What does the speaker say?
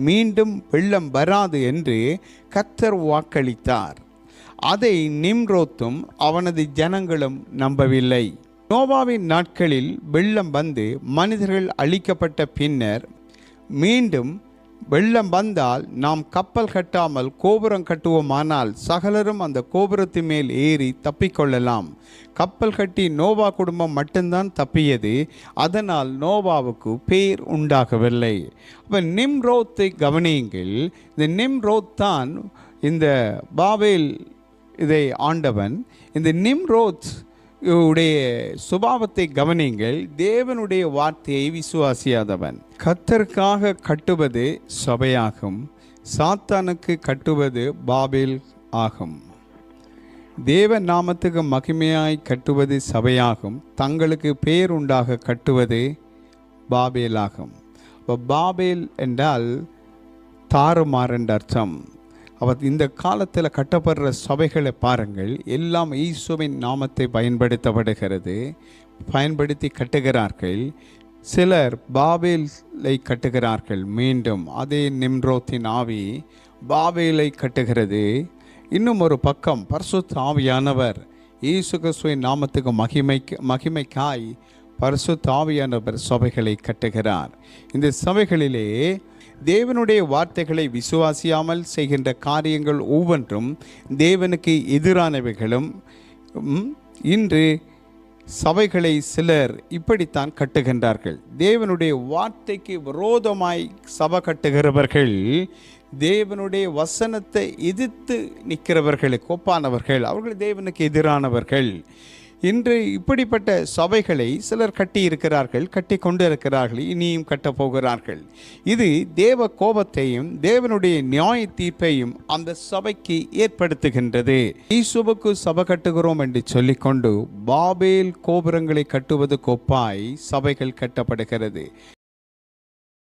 மீண்டும் வெள்ளம் வராது என்று கத்தர் வாக்களித்தார். அதை நிம்ரோத்தும் அவனது ஜனங்களும் நம்பவில்லை. நோவாவின் நாட்களில் வெள்ளம் வந்து மனிதர்கள் அழிக்கப்பட்ட பின்னர் மீண்டும் வெள்ளம் வந்தால் நாம் கப்பல் கட்டாமல் கோபுரம் கட்டுவோமானால் சகலரும் அந்த கோபுரத்தின் மேல் ஏறி தப்பிக்கொள்ளலாம். கப்பல் கட்டி நோவா குடும்பம் மட்டும்தான் தப்பியது. அதனால் நோவாவுக்கு பேர் உண்டாகவில்லை. அப்போ நிம்ரோத்தை கவனியுங்கள். இந்த நிம்ரோத் தான் இந்த பாவேல் இதை ஆண்டவன். இந்த நிம்ரோத் உடைய சுபாவத்தை கவனிங்கள் தேவனுடைய வார்த்தையை விசுவாசியாதவன். கத்தருக்காக கட்டுவது சபையாகும். சாத்தானுக்கு கட்டுவது பாபேல் ஆகும். தேவ நாமத்துக்கு மகிமையாய் கட்டுவது சபையாகும். தங்களுக்கு பேர் உண்டாக கட்டுவது பாபேலாகும். அப்போ பாபேல் என்றால் தாறுமாறு என்ற அர்த்தம். அவர் இந்த காலத்தில் கட்டப்படுற சபைகளை பாருங்கள். எல்லாம் ஈசுவின் நாமத்தை பயன்படுத்தப்படுகிறது. பயன்படுத்தி கட்டுகிறார்கள். சிலர் பாபேலை கட்டுகிறார்கள். மீண்டும் அதே நிம்ரோத்தின் ஆவி பாபேலை கட்டுகிறது. இன்னும் ஒரு பக்கம் பரிசுத்த ஆவியானவர் இயேசு கிறிஸ்துவின் நாமத்துக்கு மகிமைக்கு மகிமைக்காய் பரிசு தாவியானவர் சபைகளை கட்டுகிறார். இந்த சபைகளிலே தேவனுடைய வார்த்தைகளை விசுவாசியாமல் செய்கின்ற காரியங்கள் ஒவ்வொன்றும் தேவனுக்கு எதிரானவைகளும் இன்று சபைகளை சிலர் இப்படித்தான் கட்டுகின்றார்கள். தேவனுடைய வார்த்தைக்கு விரோதமாய் சபை கட்டுகிறவர்கள் தேவனுடைய வசனத்தை எதிர்த்து நிற்கிறவர்களுக்கு ஒப்பானவர்கள் அவர்கள் தேவனுக்கு எதிரானவர்கள். இன்று இப்படிப்பட்ட சபைகளை சிலர் கட்டியிருக்கிறார்கள் கட்டி கொண்டு இருக்கிறார்கள் இனியும் கட்டப்போகிறார்கள். இது தேவ கோபத்தையும் தேவனுடைய நியாய தீர்ப்பையும் அந்த சபைக்கு ஏற்படுத்துகின்றது. ஈசுவுக்கு சபை கட்டுகிறோம் என்று சொல்லிக்கொண்டு பாபேல் கோபுரங்களை கட்டுவது கொப்பாய் சபைகள் கட்டப்படுகிறது.